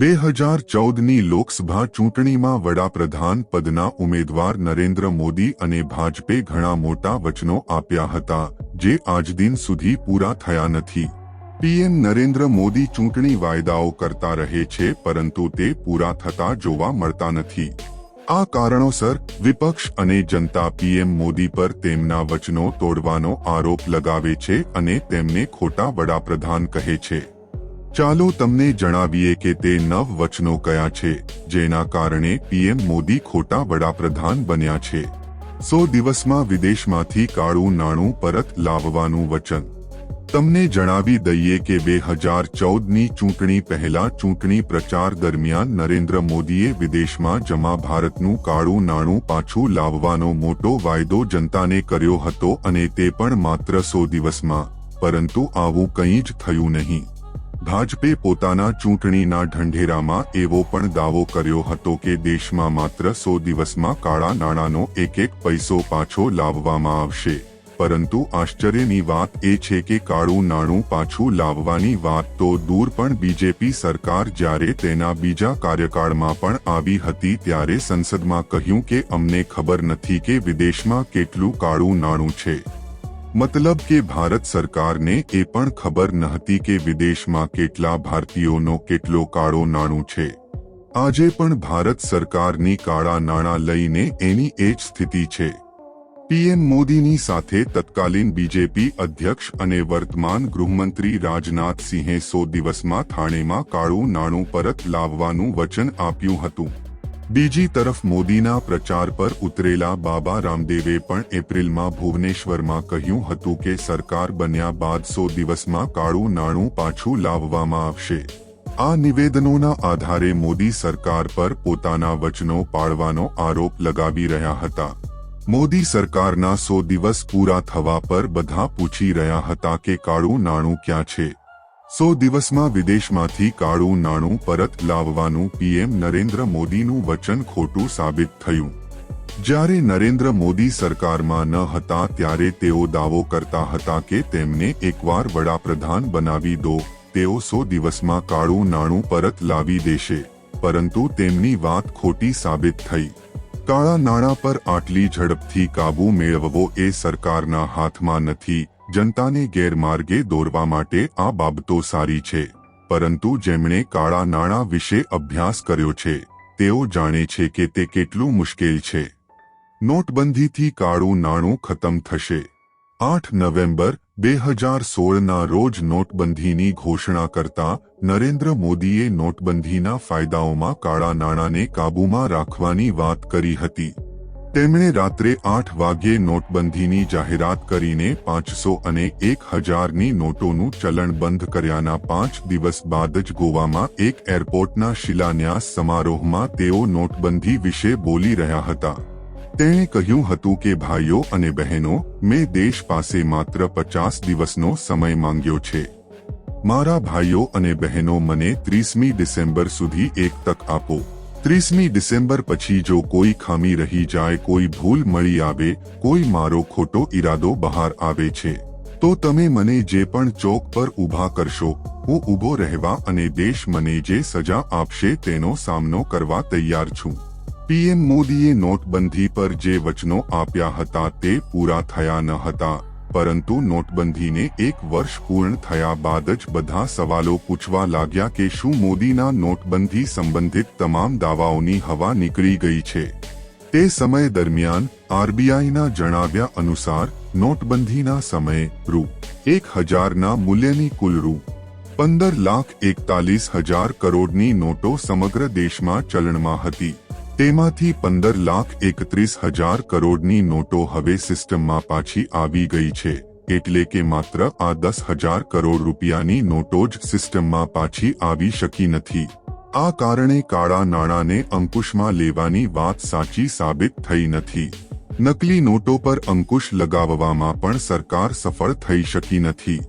બે હજાર ચૌદની લોકસભા ચૂંટણીમાં વડાપ્રધાન પદના ઉમેદવાર નરેન્દ્ર મોદી અને ભાજપે ઘણા મોટા વચનો આપ્યા હતા, જે આજદિન સુધી પૂરા થયા નથી. પીએમ નરેન્દ્ર મોદી ચૂંટણી વાયદાઓ કરતા રહે છે, પરંતુ તે પૂરા થતા જોવા મળતા નથી. આ કારણોસર વિપક્ષ અને જનતા પીએમ મોદી પર તેમના વચનો તોડવાનો આરોપ લગાવે છે અને તેમને ખોટા વડાપ્રધાન કહે છે. ચાલો તમને જણાવીએ કે તે નવ વચનો કયા છે, જેના કારણે પીએમ મોદી ખોટા વડાપ્રધાન બન્યા છે. સો દિવસમાં વિદેશમાંથી કાળું નાણું પરત લાવવાનું વચન. તમને જણાવી દઈએ કે બે હજાર ચૌદની ચૂંટણી પહેલા ચૂંટણી પ્રચાર દરમિયાન નરેન્દ્ર મોદીએ વિદેશમાં જમા ભારતનું કાળું નાણું પાછું લાવવાનો મોટો વાયદો જનતાને કર્યો હતો અને તે પણ માત્ર સો દિવસમાં. પરંતુ આવું કંઈ જ થયું નહીં. ભાજપે પોતાના ચૂંટણીના ઢંઢેરામાં એવો પણ દાવો કર્યો હતો કે દેશમાં માત્ર સો દિવસમાં કાળા નાણાંનો એક એક પૈસો પાછો લાવવામાં આવશે. પરંતુ આશ્ચર્યની વાત એ છે કે કાળું નાણું પાછું લાવવાની વાત તો દૂર પણ બીજેપી સરકાર જ્યારે તેના બીજા કાર્યકાળમાં પણ આવી હતી ત્યારે સંસદમાં કહ્યું કે અમને ખબર નથી કે વિદેશમાં કેટલું કાળું નાણું છે. મતલબ કે ભારત સરકારને એ પણ ખબર નહોતી કે વિદેશમાં કેટલા ભારતીયોનો કેટલો કાળો નાણું છે. આજે પણ ભારત સરકારની કાળા નાણાં લઈને એની એ જ સ્થિતિ છે. પીએમ મોદીની સાથે તત્કાલીન બીજેપી અધ્યક્ષ અને વર્તમાન ગૃહમંત્રી રાજનાથ સિંહે સો દિવસમાં થાણેમાં કાળું નાણું પરત લાવવાનું વચન આપ્યું હતું. બીજી તરફ મોદીના પ્રચાર પર ઉતરેલા બાબા રામદેવે પણ એપ્રિલમાં ભુવનેશ્વરમાં કહ્યું હતું કે સરકાર બન્યા બાદ સો દિવસમાં કાળું નાણું પાછું લાવવામાં આવશે. આ નિવેદનોના આધારે મોદી સરકાર પર પોતાના વચનો પાળવાનો આરોપ લગાવી રહ્યા હતા. મોદી સરકારના સો દિવસ પૂરા થવા પર બધા પૂછી રહ્યા હતા કે કાળું નાણું ક્યાં છે? સો દિવસમાં વિદેશમાંથી કાળું નાણું પરત લાવવાનું પીએમ નરેન્દ્ર મોદીનું વચન ખોટું સાબિત થયું. જ્યારે નરેન્દ્ર મોદી સરકારમાં ન હતા ત્યારે તેઓ દાવો કરતા હતા કે તેમને એકવાર વડાપ્રધાન બનાવી દો, તેઓ સો દિવસમાં કાળું નાણું પરત લાવી દેશે. પરંતુ તેમની વાત ખોટી સાબિત થઈ. કાળા નાણાં પર આટલી ઝડપથી કાબૂ મેળવવો એ સરકારના હાથમાં નથી. જનતાને ગેરમાર્ગે દોરવા માટે આ બાબતો સારી છે. પરંતુ જેમણે કાળા નાણાં વિશે અભ્યાસ કર્યો છે, તેઓ જાણે છે કે તે કેટલું મુશ્કેલ છે. નોટબંધીથી કાળું નાણું ખતમ થશે. આઠ નવેમ્બર બે હજાર સોળના રોજ નોટબંધીની ઘોષણા કરતા નરેન્દ્ર મોદીએ નોટબંધીના ફાયદાઓમાં કાળા નાણાંને કાબૂમાં રાખવાની વાત કરી હતી. તેમણે રાત્રે આઠ વાગ્યે નોટબંધીની જાહેરાત કરીને પાંચસો અને એક હજારની નોટોનું ચલણ બંધ કર્યાના પાંચ દિવસ બાદ જ ગોવામાં એક એરપોર્ટના શિલાન્યાસ સમારોહમાં તેઓ નોટબંધી વિશે બોલી રહ્યા હતા. તેણે કહ્યું હતું કે, ભાઈઓ અને બહેનો, મેં દેશ પાસે માત્ર પચાસ દિવસનો સમય માંગ્યો છે. મારા ભાઈઓ અને બહેનો મને ત્રીસમી ડિસેમ્બર સુધી એક તક આપો. ત્રીસમી ડિસેમ્બર પછી જો કોઈ ખામી રહી જાય, કોઈ ભૂલ મળી આવે, કોઈ મારો ખોટો ઈરાદો બહાર આવે છે, તો તમે મને જે પણ ચોક પર ઊભા કરશો, હું ઊભો રહેવા અને દેશ મને જે સજા આપશે તેનો સામનો કરવા તૈયાર છું. પીએમ મોદીએ નોટબંધી પર જે વચનો આપ્યા હતા તે પૂરા થયા ન હતા. પરંતુ નોટબંધીને એક વર્ષ પૂર્ણ થયા બાદ જ બધા સવાલો પૂછવા લાગ્યા કે શું મોદીના નોટબંધી સંબંધિત તમામ દાવાઓની હવા નીકળી ગઈ છે. તે સમય દરમિયાન આરબીઆઈના જણાવ્યા અનુસાર નોટબંધીના સમયે રૂ. એક હજારના મૂલ્યની કુલ રૂ. પંદર લાખ એકતાલીસ હજાર કરોડની નોટો સમગ્ર દેશમાં ચલણમાં હતી. તેમાંથી પંદર લાખ એકત્રીસ હજાર કરોડની નોટો હવે સિસ્ટમમાં પાછી આવી ગઈ છે. એટલે કે માત્ર આ દસ હજાર કરોડ રૂપિયાની નોટો જ સિસ્ટમમાં પાછી આવી શકી નથી. આ કારણે કાળા નાણાંને અંકુશમાં લેવાની વાત સાચી સાબિત થઈ નથી. નકલી નોટો પર અંકુશ લગાવવામાં પણ સરકાર સફળ થઈ શકી નથી.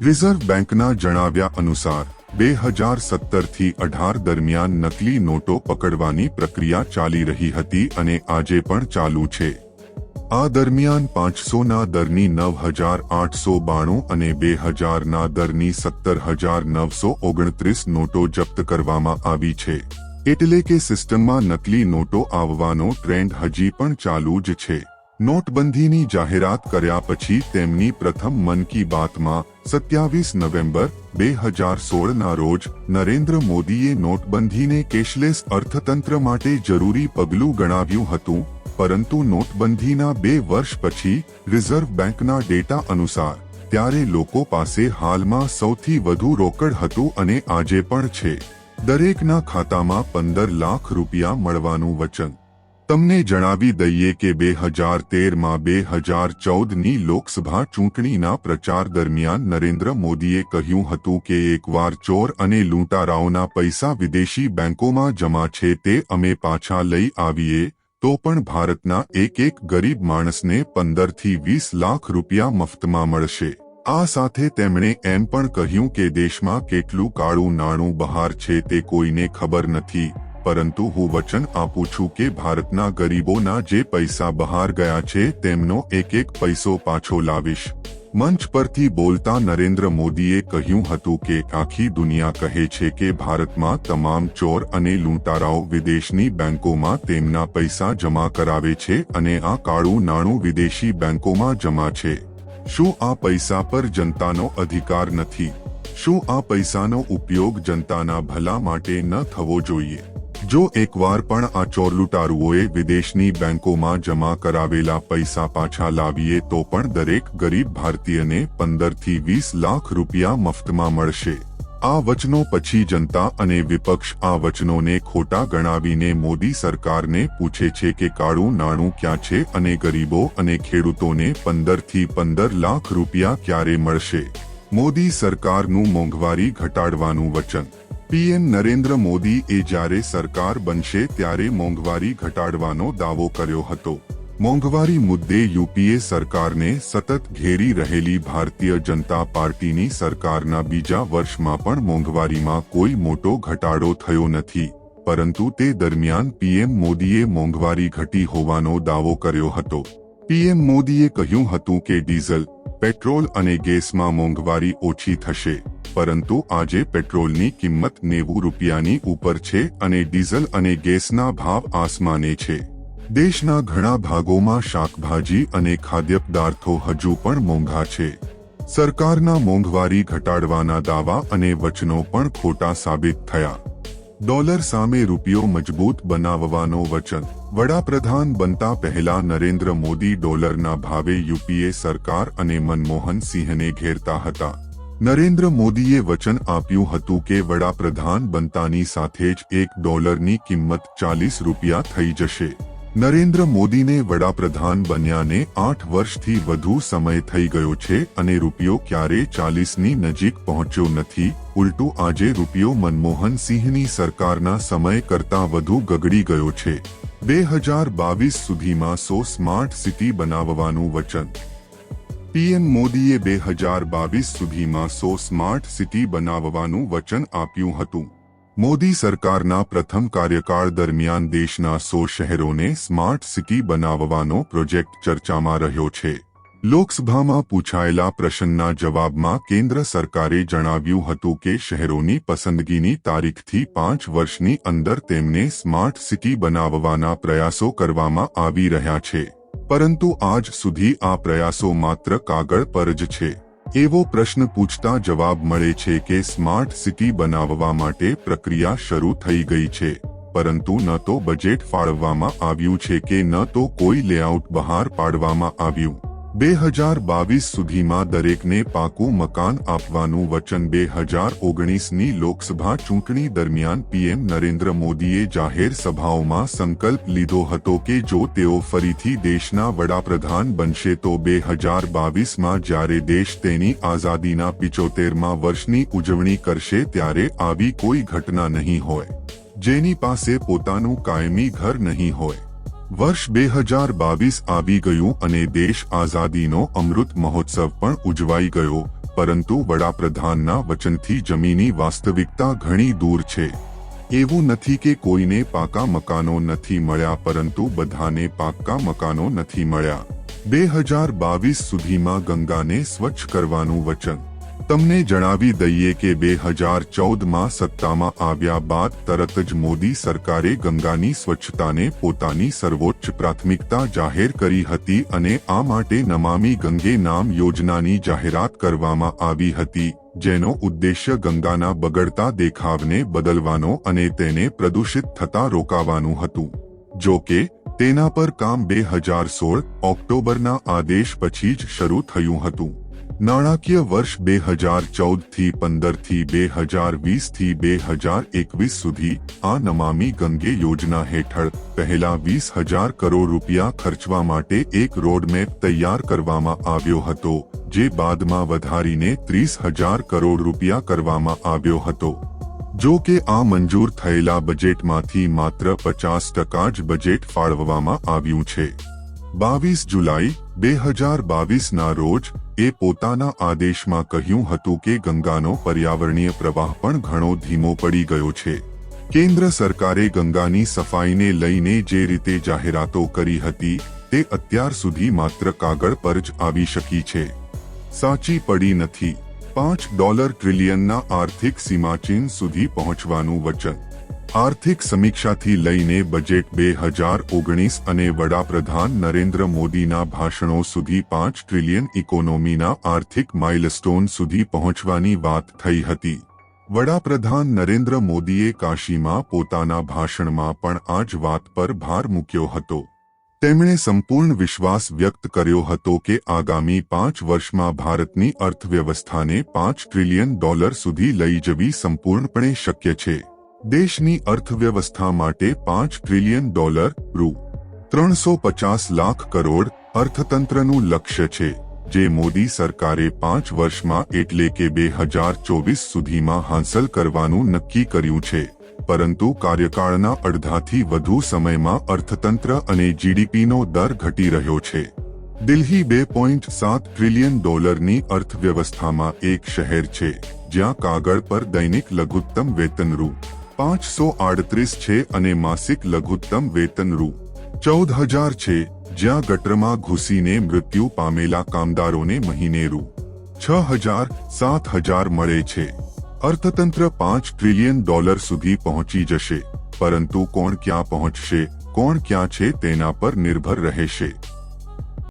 રિઝર્વ બેંકના જણાવ્યા અનુસાર બે હજાર સત્તરથી અઢાર દરમિયાન નકલી નોટો પકડવાની પ્રક્રિયા ચાલી રહી હતી અને આજે પણ ચાલુ છે. આ દરમિયાન પાંચસોના દરની નવ હજાર આઠસો બાણું અને બે હજારના દરની સત્તર હજાર નવસો ઓગણત્રીસ નોટો જપ્ત કરવામાં આવી છે. એટલે કે સિસ્ટમમાં નકલી નોટો આવવાનો ટ્રેન્ડ હજી પણ ચાલુ જ છે. નોટબંધીની જાહેરાત કર્યા પછી તેમની પ્રથમ મન કી બાતમાં સત્યાવીસ નવેમ્બર બે હજાર સોળના રોજ નરેન્દ્ર મોદીએ નોટબંધીને કેશલેસ અર્થતંત્ર માટે જરૂરી પગલું ગણાવ્યું હતું, પરંતુ નોટબંધીના બે વર્ષ પછી રિઝર્વ બેંકના ડેટા અનુસાર ત્યારે લોકો પાસે હાલમાં સૌથી વધુ રોકડ હતું અને આજે પણ છે. દરેકના ખાતામાં પંદર લાખ રૂપિયા મળવાનું વચન તમને જણાવી દઈએ કે બે હજાર તેરમાં બે હજાર ચૌદની લોકસભા ચૂંટણીના પ્રચાર દરમિયાન નરેન્દ્ર મોદીએ કહ્યું હતું કે એકવાર ચોર અને લૂંટારાઓના પૈસા વિદેશી બેંકોમાં જમા છે તે અમે પાછા લઈ આવીએ, તો પણ ભારતના એક એક ગરીબ માણસને પંદરથી વીસ લાખ રૂપિયા મફતમાં મળશે. આ સાથે તેમણે એમ પણ કહ્યું કે દેશમાં કેટલું કાળું નાણું બહાર છે તે કોઈને ખબર નથી. પરંતુ હું વચન આપું છું કે ભારતના ગરીબોના જે પૈસા બહાર ગયા છે, તેમનો એક એક પૈસો પાછો લાવીશ. મંચ પરથી બોલતા નરેન્દ્ર મોદીએ કહ્યું હતું કે આખી દુનિયા કહે છે કે ભારતમાં તમામ ચોર અને લૂંટારાઓ વિદેશની બેંકોમાં તેમના પૈસા જમા કરાવે છે અને આ કાળું નાણું વિદેશી બેંકોમાં જમા છે. શું આ પૈસા પર જનતાનો અધિકાર નથી? શું આ પૈસાનો ઉપયોગ જનતાના ભલા માટે ન થવો જોઈએ? જો એકવાર પણ આ ચોરલુટારુઓએ વિદેશની બેંકોમાં જમા કરાવેલા પૈસા પાછા લાવીએ તો પણ દરેક ગરીબ ભારતીયને પંદરથી વીસ લાખ રૂપિયા મફતમાં મળશે. આ વચનો પછી જનતા અને વિપક્ષ આ વચનોને ખોટા ગણાવીને મોદી સરકારને પૂછે છે કે કાળું નાણું ક્યાં છે અને ગરીબો અને ખેડૂતોને પંદરથી પંદર લાખ રૂપિયા ક્યારે મળશે? મોદી સરકારનું મોંઘવારી ઘટાડવાનું વચન પીએમ નરેન્દ્ર મોદી એ જ્યારે સરકાર બનશે ત્યારે મોંઘવારી ઘટાડવાનો દાવો કર્યો હતો. મોંઘવારી મુદ્દે યુપીએ સરકારને સતત ઘેરી રહેલી ભારતીય જનતા પાર્ટીની સરકારના બીજા વર્ષમાં પણ મોંઘવારીમાં કોઈ મોટો ઘટાડો થયો નથી. પરંતુ તે દરમિયાન પીએમ મોદીએ મોંઘવારી ઘટી હોવાનો દાવો કર્યો હતો. પીએમ મોદીએ કહ્યું હતું કે ડીઝલ, પેટ્રોલ અને ગેસમાં મોંઘવારી ઓછી થશે. પરંતુ આજે પેટ્રોલની કિંમત નેવું રૂપિયાની ઉપર છે અને ડીઝલ અને ગેસના ભાવ આસમાને છે. દેશના ઘણા ભાગોમાં શાકભાજી અને ખાદ્ય પદાર્થો હજુ પણ મોંઘા છે. સરકારના મોંઘવારી ઘટાડવાના દાવા અને વચનો પણ ખોટા સાબિત થયા. ડોલર સામે રૂપિયો મજબૂત બનાવવાનો વચન. વડાપ્રધાન બનતા પહેલા નરેન્દ્ર મોદી ડોલરના ભાવે યુપીએ સરકાર અને મનમોહન સિંહને ઘેરતા હતા. નરેન્દ્ર મોદીએ વચન આપ્યું હતું કે વડાપ્રધાન બનતાની સાથે જ એક ડોલરની કિંમત ચાલીસ રૂપિયા થઈ જશે. નરેન્દ્ર મોદીને વડાપ્રધાન બન્યાને આઠ વર્ષથી વધુ સમય થઈ ગયો છે અને રૂપિયો ક્યારે ચાલીસની નજીક પહોંચ્યો નથી, ઉલટું આજે રૂપિયો મનમોહન સિંહની સરકારના સમય કરતાં વધુ ગગડી ગયો છે. બે હજાર બાવીસ સુધીમાં સો સ્માર્ટ સિટી બનાવવાનું વચન પીએમ મોદીએ બે હજાર બાવીસ સુધીમાં સો સ્માર્ટ સિટી બનાવવાનું વચન આપ્યું હતું. મોદી સરકારના પ્રથમ કાર્યકાળ દરમિયાન દેશના સો શહેરોને સ્માર્ટ સિટી બનાવવાનો પ્રોજેક્ટ ચર્ચામાં રહ્યો છે. લોકસભામાં પૂછાયેલા પ્રશ્નના જવાબમાં કેન્દ્ર સરકારે જણાવ્યું હતું કે શહેરોની પસંદગીની તારીખથી પાંચ વર્ષની અંદર તેમને સ્માર્ટ સિટી બનાવવાના પ્રયાસો કરવામાં આવી રહ્યા છે. પરંતુ આજ સુધી આ પ્રયાસો માત્ર કાગળ પર જ છે. એવો પ્રશ્ન પૂછતા જવાબ મળે છે કે સ્માર્ટ સિટી બનાવવા માટે પ્રક્રિયા શરૂ થઈ ગઈ છે, પરંતુ ન તો બજેટ ફાળવવામાં આવ્યું છે કે ન તો કોઈ લેઆઉટ બહાર પાડવામાં આવ્યું. બે હજાર બાવીસ સુધીમાં દરેકને પાકું મકાન આપવાનું વચન બે હજાર ઓગણીસની લોકસભા ચૂંટણી દરમિયાન પીએમ નરેન્દ્ર મોદીએ જાહેર સભાઓમાં સંકલ્પ લીધો હતો કે જો તેઓ ફરીથી દેશના વડાપ્રધાન બનશે તો બે હજાર બાવીસમાં જ્યારે દેશ તેની આઝાદીના પિચોતેરમાં વર્ષની ઉજવણી કરશે ત્યારે આવી કોઈ ઘટના નહીં હોય. જેની પાસે પોતાનું કાયમી ઘર નહીં હોય. વર્ષ બે હજાર બાવીસ આવી ગયું અને દેશ આઝાદીનો અમૃત મહોત્સવ પણ ઉજવાઈ ગયો, પરંતુ વડાપ્રધાનના વચનથી જમીની વાસ્તવિકતા ઘણી દૂર છે. એવું નથી કે કોઈને પાકા મકાનો નથી મળ્યા, પરંતુ બધાને પાકા મકાનો નથી મળ્યા. બે હજાર બાવીસ સુધીમાં ગંગાને સ્વચ્છ કરવાનું વચન તમને જણાવી દઈએ કે બે હજાર ચૌદમાં સત્તામાં આવ્યા બાદ તરત જ મોદી સરકારે ગંગાની સ્વચ્છતાને પોતાની સર્વોચ્ચ પ્રાથમિકતા જાહેર કરી હતી અને આ માટે નમામી ગંગે નામ યોજનાની જાહેરાત કરવામાં આવી હતી, જેનો ઉદ્દેશ્ય ગંગાના બગડતા દેખાવને બદલવાનો અને તેને પ્રદૂષિત થતા રોકાવાનું હતું. જો કે, તેના પર કામ બે હજાર સોળ ઓક્ટોબરના આદેશ પછી જ શરૂ થયું હતું. નાણાકીય વર્ષ બે હજાર ચૌદથી પંદરથી બે હજાર વીસથી બે હજાર એકવીસ સુધી આ નમામી ગંગે યોજના હેઠળ પહેલા વીસ હજાર કરોડ રૂપિયા ખર્ચવા માટે એક રોડમેપ તૈયાર કરવામાં આવ્યો હતો, જે બાદમાં વધારીને ત્રીસ હજાર કરોડ રૂપિયા કરવામાં આવ્યો હતો. જો કે આ મંજૂર થયેલા બજેટમાંથી માત્ર પચાસ ટકા જ બજેટ ફાળવવામાં આવ્યું છે. બાવીસ જુલાઈ, બે હજાર બાવીસના રોજ, એ પોતાના આદેશમાં કહ્યું હતું કે ગંગાનો પર્યાવરણીય પ્રવાહ પણ ઘણો ધીમો પડી ગયો છે. કેન્દ્ર સરકારે ગંગાની સફાઈને લઈને જે રીતે જાહેરાતો કરી હતી, તે અત્યાર સુધી માત્ર કાગળ પર જ આવી શકી છે. સાચી પડી નથી. પાંચ ડોલર ટ્રિલિયનના આર્થિક સીમાચીન સુધી પહોંચવાનું વચન આર્થિક સમીક્ષાથી લઈને બજેટ બે હજાર ઓગણીસ અને વડાપ્રધાન નરેન્દ્ર મોદીના ભાષણો સુધી પાંચ ટ્રિલિયન ઇકોનોમીના આર્થિક માઇલસ્ટોન સુધી પહોંચવાની વાત થઈ હતી. વડાપ્રધાન નરેન્દ્ર મોદીએ કાશીમાં પોતાના ભાષણમાં પણ આ જ વાત પર ભાર મૂક્યો હતો. તેમણે સંપૂર્ણ વિશ્વાસ વ્યક્ત કર્યો હતો કે આગામી પાંચ વર્ષમાં ભારતની અર્થવ્યવસ્થાને પાંચ ટ્રિલિયન ડોલર સુધી લઈ જવી સંપૂર્ણપણે શક્ય છે. દેશની અર્થવ્યવસ્થા માટે પાંચ ટ્રિલિયન ડોલર રૂ. ત્રણસો પચાસ લાખ કરોડ અર્થતંત્રનું લક્ષ્ય છે, જે મોદી સરકારે પાંચ વર્ષમાં એટલે કે બે હજાર ચોવીસ સુધીમાં હાંસલ કરવાનું નક્કી કર્યું છે. પરંતુ કાર્યકાળના અડધાથી વધુ સમયમાં અર્થતંત્ર અને જીડીપીનો દર ઘટી રહ્યો છે. દિલ્હી બે પોઈન્ટ સાત ટ્રિલિયન ડોલરની અર્થવ્યવસ્થામાં એક શહેર છે, જ્યાં કાગળ પર દૈનિક લઘુત્તમ વેતન રૂ. પાંચસો આડત્રીસ છે અને માસિક લઘુત્તમ વેતન રૂ. ચૌદ હજાર છે, જ્યાં ગટરમાં ઘૂસીને મૃત્યુ પામેલા કામદારોને મહિને રૂ. છ હજાર સાત હજાર મળે છે. અર્થતંત્ર પાંચ ટ્રિલિયન ડોલર સુધી પહોંચી જશે. પરંતુ કોણ ક્યાં પહોંચશે, કોણ ક્યાં છે તેના પર નિર્ભર રહેશે.